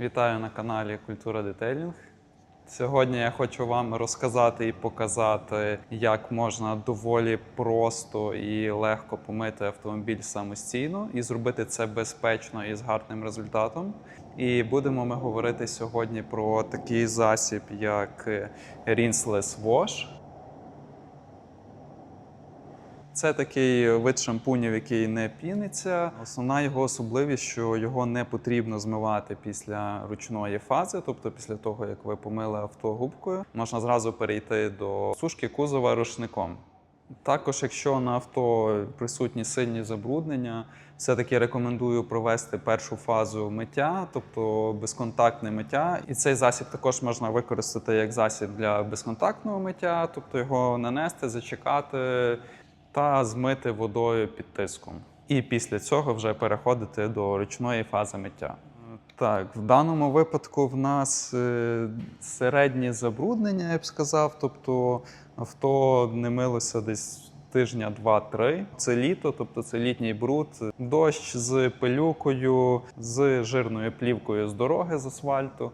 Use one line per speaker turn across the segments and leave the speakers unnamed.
Вітаю на каналі Культура Детейлінг. Сьогодні я хочу вам розказати і показати, як можна доволі просто і легко помити автомобіль самостійно і зробити це безпечно і з гарним результатом. І будемо ми говорити сьогодні про такий засіб, як Rinseless Wash. Це такий вид шампунів, який не піниться. Основна його особливість, що його не потрібно змивати після ручної фази, тобто після того, як ви помили авто губкою, можна зразу перейти до сушки кузова рушником. Також, якщо на авто присутні сильні забруднення, все-таки рекомендую провести першу фазу миття, тобто безконтактне миття. І цей засіб також можна використати як засіб для безконтактного миття, тобто його нанести, зачекати та змити водою під тиском. І після цього вже переходити до ручної фази миття. Так, в даному випадку в нас е, середнє забруднення, я б сказав. Тобто авто не милося десь тижня два-три. Це літо, тобто це літній бруд, дощ з пилюкою, з жирною плівкою з дороги з асфальту.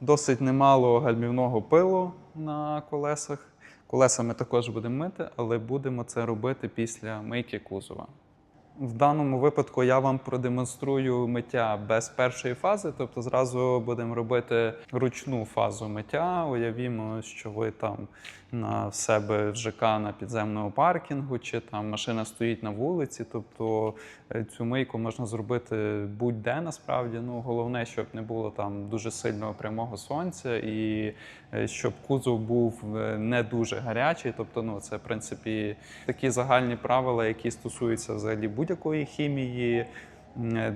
Досить немало гальмівного пилу на колесах. Колеса ми також будемо мити, але будемо це робити після мийки кузова. В даному випадку я вам продемонструю миття без першої фази, тобто зразу будемо робити ручну фазу миття. Уявімо, що ви там на себе в ЖК на підземному паркінгу, чи там машина стоїть на вулиці. Тобто е, цю мийку можна зробити будь-де насправді. Ну головне, щоб не було там дуже сильного прямого сонця, і е, щоб кузов був е, не дуже гарячий. Тобто, ну це в принципі такі загальні правила, які стосуються взагалі будь-якої хімії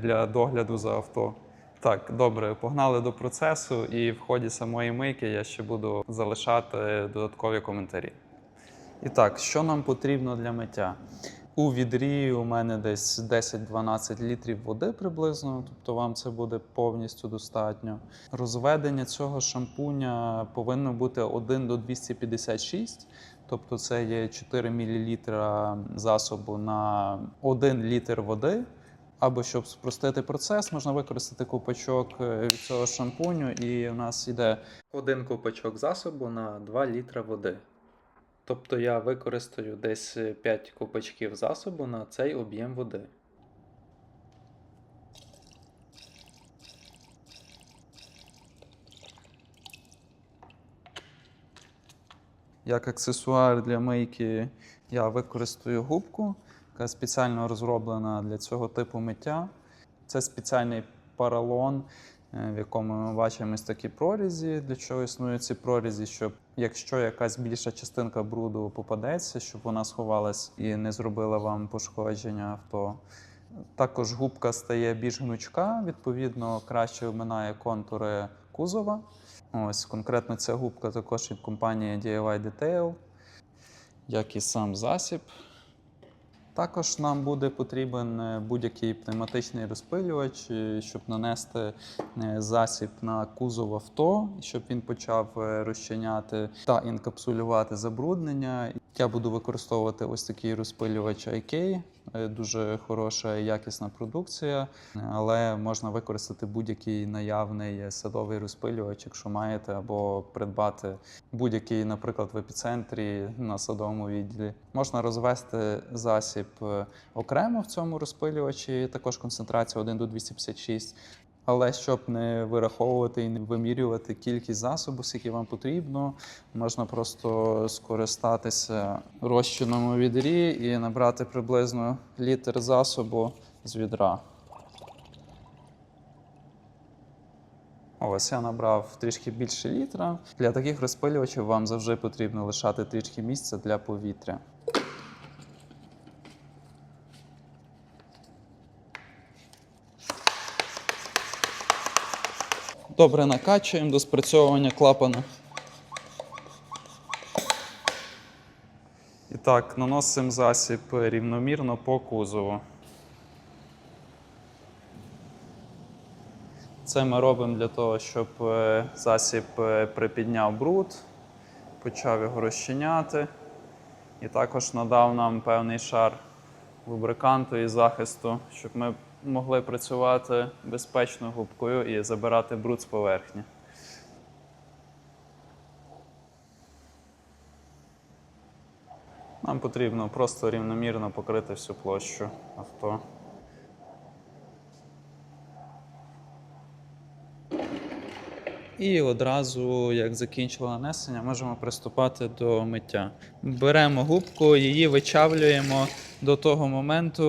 для догляду за авто. Так, добре, погнали до процесу, і в ході самої мийки я ще буду залишати додаткові коментарі. І так, що нам потрібно для миття? У відрі у мене десь 10-12 літрів води приблизно, тобто вам це буде повністю достатньо. Розведення цього шампуня повинно бути 1 до 256, тобто це є 4 мл засобу на 1 літр води. Або щоб спростити процес, можна використати купачок е, від цього шампуню, і у нас йде один купачок засобу на 2 літра води. Тобто я використаю десь 5 купачків засобу на цей об'єм води. Як аксесуар для мийки я використаю губку, яка спеціально розроблена для цього типу миття. Це спеціальний паралон, е, в якому ми бачимо такі прорізі. Для чого існують ці прорізі, щоб якщо якась більша частинка бруду попадеться, щоб вона сховалась і не зробила вам пошкодження авто. Також губка стає більш гнучка, відповідно, краще вминає контури кузова. Ось конкретно ця губка також від компанії DIY Detail, як і сам засіб. Також нам буде потрібен е, будь-який пневматичний розпилювач, е, щоб нанести е, засіб на кузов авто, щоб він почав розчиняти та інкапсулювати забруднення. Я буду використовувати ось такий розпилювач IK, е, дуже хороша і якісна продукція, але можна використати будь-який наявний садовий розпилювач, якщо маєте, або придбати будь-який, наприклад, в епіцентрі на садовому відділі. Можна розвести засіб е, окремо в цьому розпилювачі, також концентрація 1 до 256. Але щоб не вираховувати і не вимірювати кількість засобу, скільки вам потрібно, можна просто скористатися розчином у відрі і набрати приблизно літр засобу з відра. Ось я набрав трішки більше літра. Для таких розпилювачів вам завжди потрібно лишати трішки місця для повітря. Добре накачуємо до спрацьовування клапана. І так, наносимо засіб рівномірно по кузову. Це ми робимо для того, щоб е, засіб е, припідняв бруд, почав його розчиняти. І також надав нам певний шар лубриканту і захисту, щоб ми могли працювати безпечно губкою і забирати бруд з поверхні. Нам потрібно просто рівномірно покрити всю площу авто. І одразу, як закінчило нанесення, можемо приступати до миття. Беремо губку, її вичавлюємо до того моменту,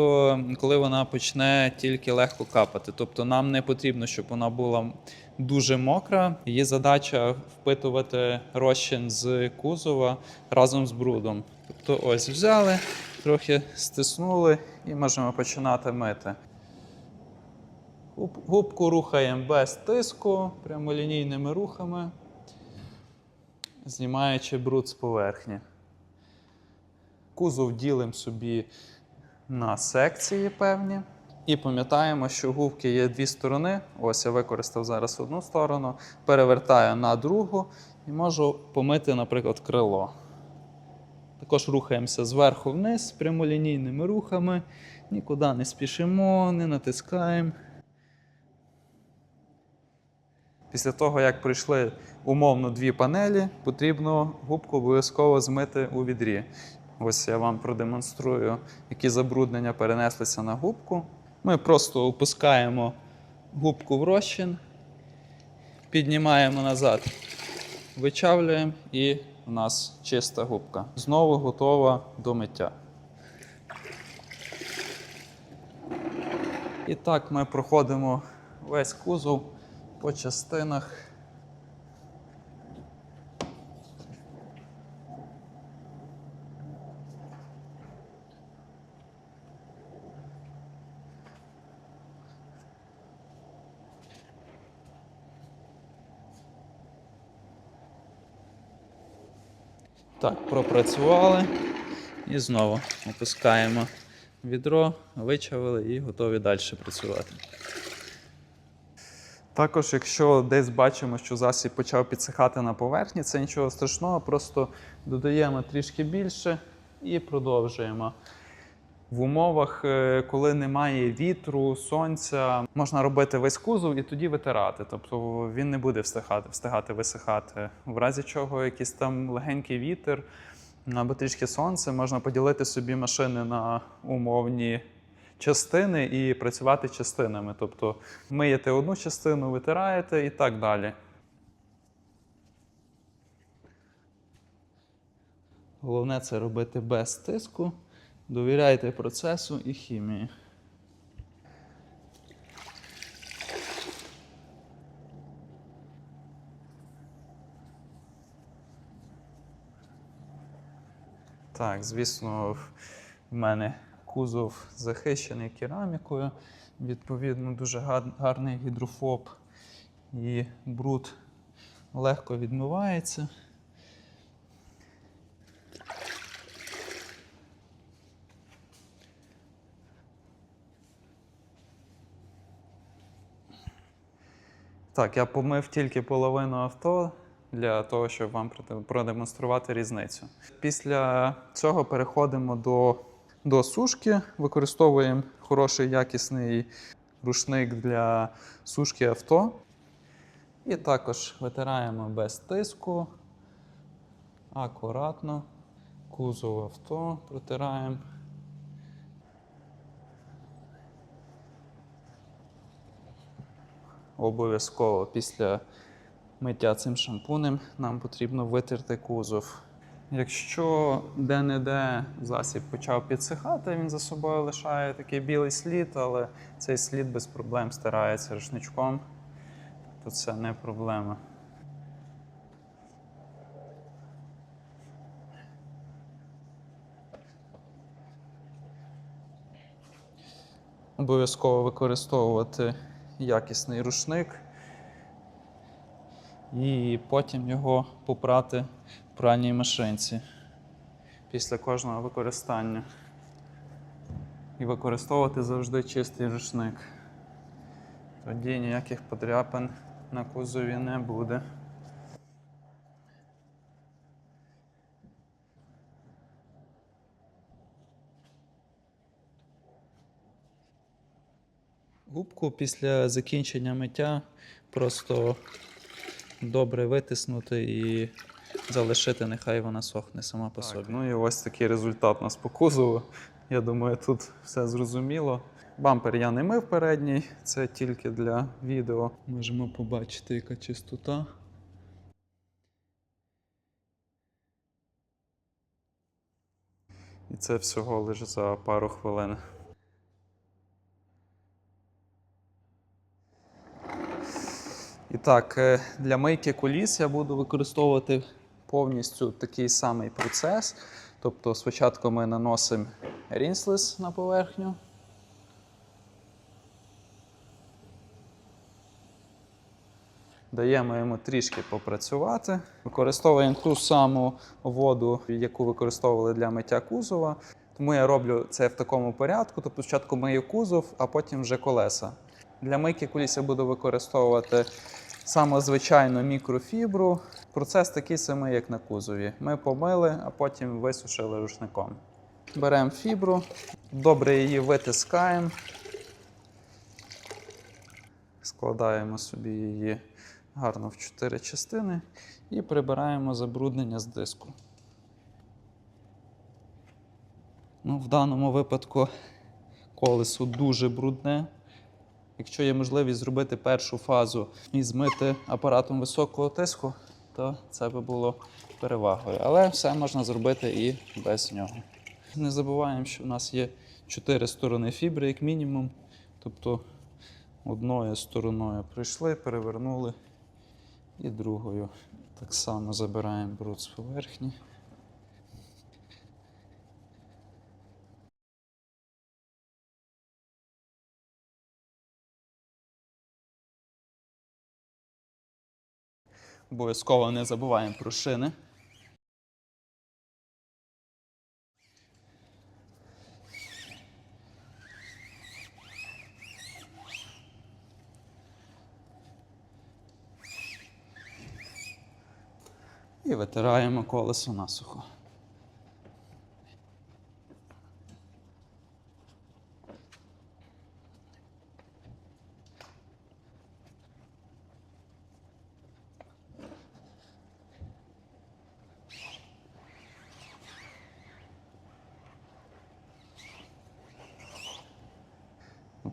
коли вона почне тільки легко капати. Тобто нам не потрібно, щоб вона була дуже мокра. Її задача впитувати розчин з кузова разом з брудом. Тобто, ось взяли, трохи стиснули і можемо починати мити. Губ- Губку рухаємо без тиску, прямолінійними рухами, знімаючи бруд з поверхні. Кузов ділимо собі на секції певні. І пам'ятаємо, що губки є дві сторони. Ось я використав зараз одну сторону, перевертаю на другу і можу помити, наприклад, крило. Також рухаємося зверху вниз прямолінійними рухами, нікуди не спішимо, не натискаємо. Після того, як пройшли умовно дві панелі, потрібно губку обов'язково змити у відрі. Ось я вам продемонструю, які забруднення перенеслися на губку. Ми просто опускаємо губку в розчин, піднімаємо назад, вичавлюємо, і у нас чиста губка. Знову готова до миття. І так ми проходимо весь кузов по частинах. Так, пропрацювали і знову опускаємо відро, вичавили і готові далі працювати. Також, якщо десь бачимо, що засіб почав підсихати на поверхні, це нічого страшного, просто додаємо трішки більше і продовжуємо. В умовах, е, коли немає вітру, сонця, можна робити весь кузов і тоді витирати. Тобто він не буде встигати, встигати висихати. В разі чого якийсь там легенький вітер або трішки сонце, можна поділити собі машини на умовні частини і працювати частинами. Тобто миєте одну частину, витираєте і так далі. Головне це робити без тиску. Довіряйте процесу і хімії. Так, звісно, в мене кузов захищений керамікою. Відповідно, дуже гарний гідрофоб і бруд легко відмивається. Так, я помив тільки половину авто для того, щоб вам продемонструвати різницю. Після цього переходимо до, до сушки, використовуємо хороший якісний рушник для сушки авто. І також витираємо без тиску, акуратно, кузов авто протираємо. Обов'язково після миття цим шампунем нам потрібно витерти кузов. Якщо де-не-де засіб почав підсихати, він за собою лишає такий білий слід, але цей слід без проблем стирається рушничком, то це не проблема. Обов'язково використовувати якісний рушник і потім його попрати пральній машинці після кожного використання. І використовувати завжди чистий рушник. Тоді ніяких подряпин на кузові не буде. Губку після закінчення миття просто добре витиснути і залишити, нехай вона сохне сама по собі. Ну і ось такий результат нас покузову. Я думаю, тут все зрозуміло. Бампер я не мив передній, це тільки для відео. Можемо побачити, яка чистота. І це всього лише за пару хвилин. І так, е, для мийки коліс я буду використовувати повністю такий самий процес. Тобто спочатку ми наносимо рінслес на поверхню. Даємо йому трішки попрацювати. Використовуємо ту саму воду, яку використовували для миття кузова. Тому я роблю це в такому порядку. Тобто спочатку мию кузов, а потім вже колеса. Для мийки коліс я буду використовувати саме звичайну мікрофібру. Процес такий самий, як на кузові. Ми помили, а потім висушили рушником. Беремо фібру, добре її витискаємо, складаємо собі її гарно в чотири частини і прибираємо забруднення з диску. Ну, в даному випадку колесо дуже брудне. Якщо є можливість зробити першу фазу і змити апаратом високого тиску, то це би було перевагою. Але все можна зробити і без нього. Не забуваємо, що в нас є чотири сторони фібри, як мінімум. Тобто одною стороною прийшли, перевернули і другою. Так само забираємо бруд з поверхні. Обов'язково не забуваємо про шини. І витираємо колесо насухо.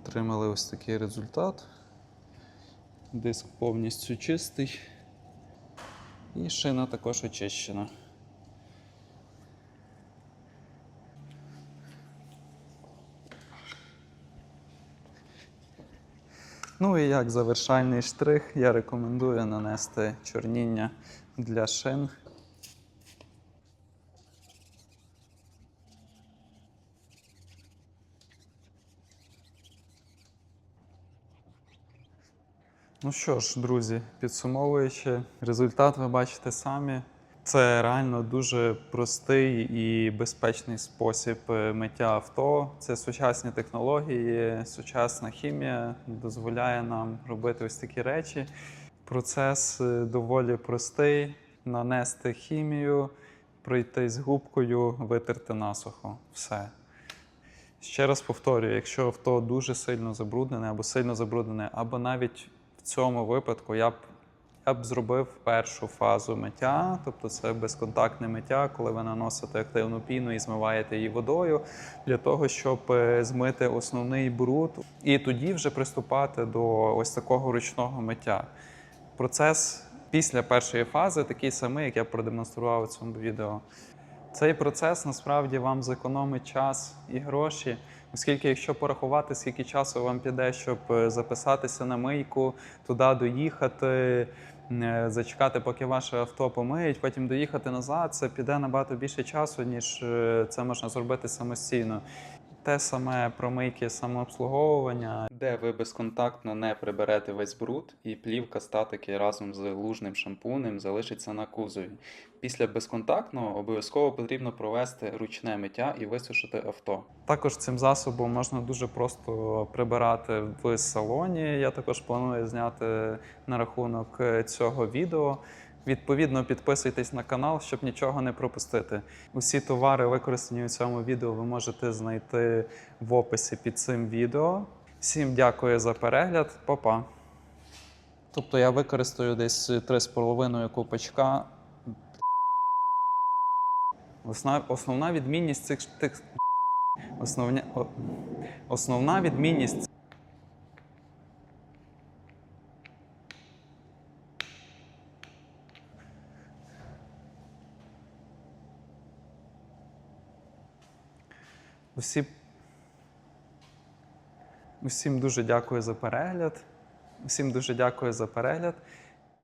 Отримали ось такий результат. Диск повністю чистий. І шина також очищена. Ну і як завершальний штрих, я рекомендую нанести чорніння для шин. Ну що ж, друзі, підсумовуючи, результат ви бачите самі. Це реально дуже простий і безпечний спосіб е, миття авто. Це сучасні технології, сучасна хімія дозволяє нам робити ось такі речі. Процес е, доволі простий: нанести хімію, пройти з губкою, витерти насухо. Все. Ще раз повторюю, якщо авто дуже сильно забруднене або сильно забруднене, або навіть в цьому випадку я б, я б зробив першу фазу миття, тобто це безконтактне миття, коли ви наносите активну піну і змиваєте її водою для того, щоб е, змити основний бруд, і тоді вже приступати до ось такого ручного миття. Процес після першої фази такий самий, як я продемонстрував у цьому відео. Цей процес насправді вам зекономить час і гроші, оскільки, якщо порахувати, скільки часу вам піде, щоб е, записатися на мийку, туди доїхати, е, зачекати, поки ваше авто помиють, потім доїхати назад, це піде набагато більше часу, ніж е, це можна зробити самостійно. Те саме про мийки самообслуговування, де ви безконтактно не приберете весь бруд, і плівка статики разом з лужним шампунем залишиться на кузові. Після безконтактного обов'язково потрібно провести ручне миття і висушити авто. Також цим засобом можна дуже просто прибирати в салоні. Я також планую зняти на рахунок е, цього відео. Відповідно, підписуйтесь на канал, щоб нічого не пропустити. Усі товари, використані у цьому відео, ви можете знайти в описі під цим відео. Всім дякую за перегляд. Па-па. Тобто я використаю десь 3,5 копачка. Основна, основна відмінність цих. Основня, основна відмінність. Усі Усім дуже дякую за перегляд. Усім дуже дякую за перегляд.